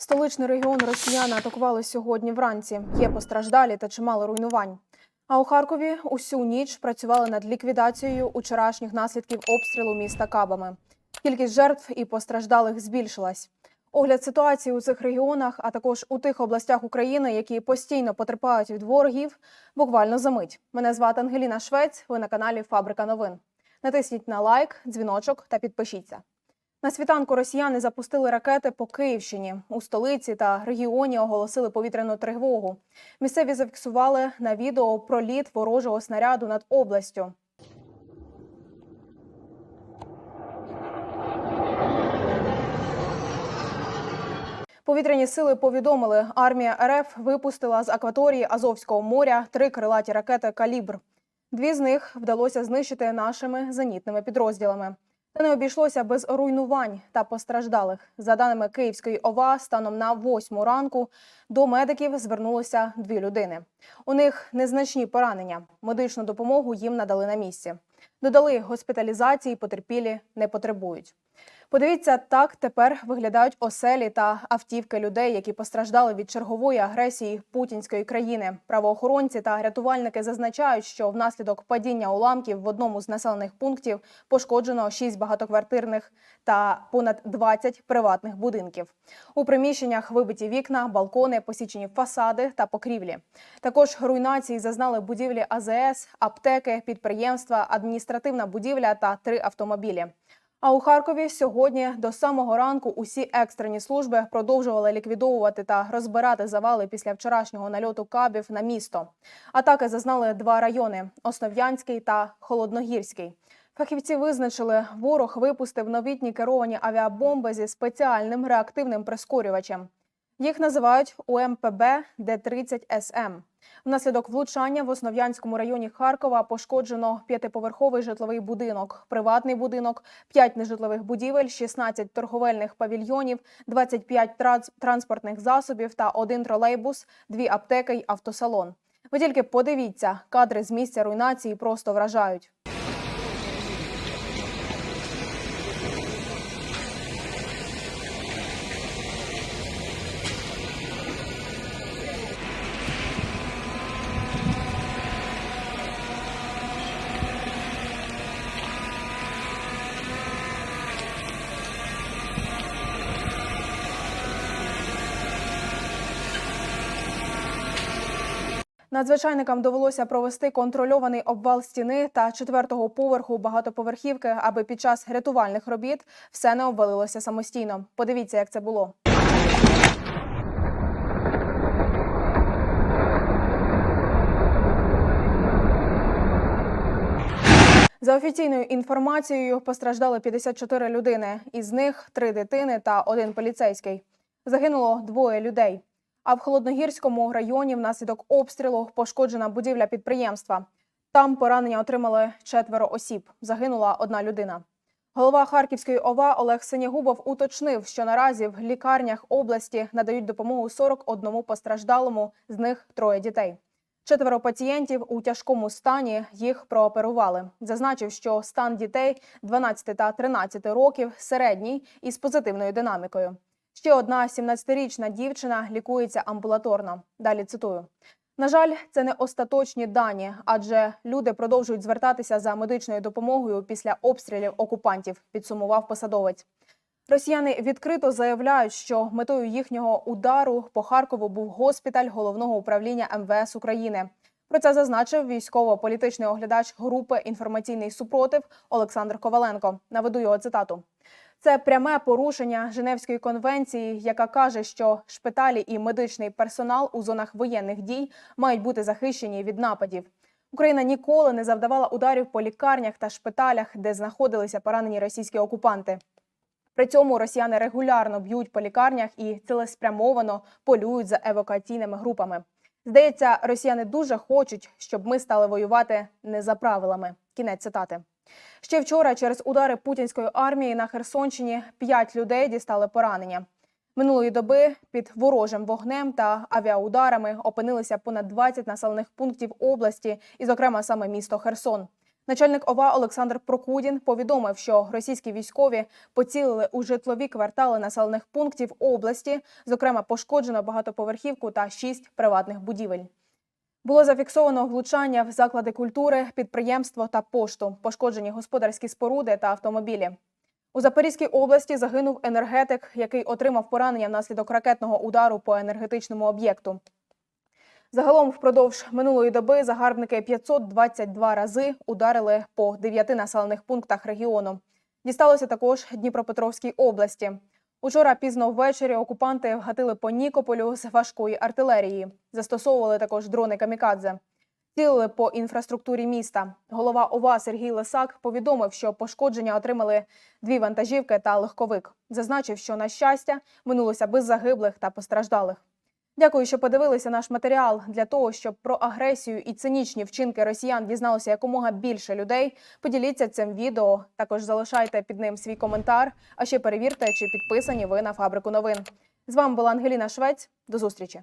Столичний регіон росіяни атакували сьогодні вранці. Є постраждалі та чимало руйнувань. А у Харкові усю ніч працювали над ліквідацією учорашніх наслідків обстрілу міста кабами. Кількість жертв і постраждалих збільшилась. Огляд ситуації у цих регіонах, а також у тих областях України, які постійно потерпають від ворогів, буквально за мить. Мене звати Ангеліна Швець. Ви на каналі Фабрика новин. Натисніть на лайк, дзвіночок та підпишіться. На світанку росіяни запустили ракети по Київщині. У столиці та регіоні оголосили повітряну тривогу. Місцеві зафіксували на відео проліт ворожого снаряду над областю. Повітряні сили повідомили, армія РФ випустила з акваторії Азовського моря три крилаті ракети Калібр. Дві з них вдалося знищити нашими зенітними підрозділами. Та не обійшлося без руйнувань та постраждалих. За даними Київської ОВА, станом на восьму ранку до медиків звернулося дві людини. У них незначні поранення. Медичну допомогу їм надали на місці. Додали, госпіталізації потерпілі не потребують. Подивіться, так тепер виглядають оселі та автівки людей, які постраждали від чергової агресії путінської країни. Правоохоронці та рятувальники зазначають, що внаслідок падіння уламків в одному з населених пунктів пошкоджено 6 багатоквартирних та понад 20 приватних будинків. У приміщеннях вибиті вікна, балкони, посічені фасади та покрівлі. Також руйнації зазнали будівлі АЗС, аптеки, підприємства, адміністративна будівля та три автомобілі. А у Харкові сьогодні до самого ранку усі екстрені служби продовжували ліквідовувати та розбирати завали після вчорашнього нальоту кабів на місто. Атаки зазнали два райони: Основ'янський та Холодногірський. Фахівці визначили, ворог випустив новітні керовані авіабомби зі спеціальним реактивним прискорювачем. Їх називають УМПБ Д-30СМ. Внаслідок влучання в Основ'янському районі Харкова пошкоджено п'ятиповерховий житловий будинок, приватний будинок, 5 нежитлових будівель, 16 торговельних павільйонів, 25 транс- транспортних засобів та один тролейбус, дві аптеки й автосалон. Ви тільки подивіться, кадри з місця руйнації просто вражають. Надзвичайникам довелося провести контрольований обвал стіни та четвертого поверху багатоповерхівки, аби під час рятувальних робіт все не обвалилося самостійно. Подивіться, як це було. За офіційною інформацією, постраждали 54 людини. Із них три дитини та один поліцейський. Загинуло двоє людей. А в Холодногірському районі внаслідок обстрілу пошкоджена будівля підприємства. Там поранення отримали четверо осіб. Загинула одна людина. Голова Харківської ОВА Олег Синягубов уточнив, що наразі в лікарнях області надають допомогу 41 постраждалому, з них троє дітей. Четверо пацієнтів у тяжкому стані їх прооперували. Зазначив, що стан дітей 12 та 13 років середній із позитивною динамікою. Ще одна 17-річна дівчина лікується амбулаторно. Далі цитую. На жаль, це не остаточні дані, адже люди продовжують звертатися за медичною допомогою після обстрілів окупантів, підсумував посадовець. Росіяни відкрито заявляють, що метою їхнього удару по Харкову був госпіталь головного управління МВС України. Про це зазначив військово-політичний оглядач групи інформаційний супротив Олександр Коваленко. Наведу його цитату. Це пряме порушення Женевської конвенції, яка каже, що шпиталі і медичний персонал у зонах воєнних дій мають бути захищені від нападів. Україна ніколи не завдавала ударів по лікарнях та шпиталях, де знаходилися поранені російські окупанти. При цьому росіяни регулярно б'ють по лікарнях і цілеспрямовано полюють за евакуаційними групами. Здається, росіяни дуже хочуть, щоб ми стали воювати не за правилами. Кінець цитати. Ще вчора через удари путінської армії на Херсонщині п'ять людей дістали поранення. Минулої доби під ворожим вогнем та авіаударами опинилися понад 20 населених пунктів області, і, зокрема, саме місто Херсон. Начальник ОВА Олександр Прокудін повідомив, що російські військові поцілили у житлові квартали населених пунктів області. Зокрема, пошкоджено багатоповерхівку та шість приватних будівель. Було зафіксовано влучання в заклади культури, підприємство та пошту, пошкоджені господарські споруди та автомобілі. У Запорізькій області загинув енергетик, який отримав поранення внаслідок ракетного удару по енергетичному об'єкту. Загалом впродовж минулої доби загарбники 522 рази ударили по дев'яти населених пунктах регіону. Дісталося також Дніпропетровській області. Учора пізно ввечері окупанти вгатили по Нікополю з важкої артилерії. Застосовували також дрони камікадзе. Цілили по інфраструктурі міста. Голова ОВА Сергій Лисак повідомив, що пошкодження отримали дві вантажівки та легковик. Зазначив, що на щастя минулося без загиблих та постраждалих. Дякую, що подивилися наш матеріал. Для того, щоб про агресію і цинічні вчинки росіян дізналося якомога більше людей. Поділіться цим відео. Також залишайте під ним свій коментар. А ще перевірте, чи підписані ви на фабрику новин. З вами була Ангеліна Швець. До зустрічі.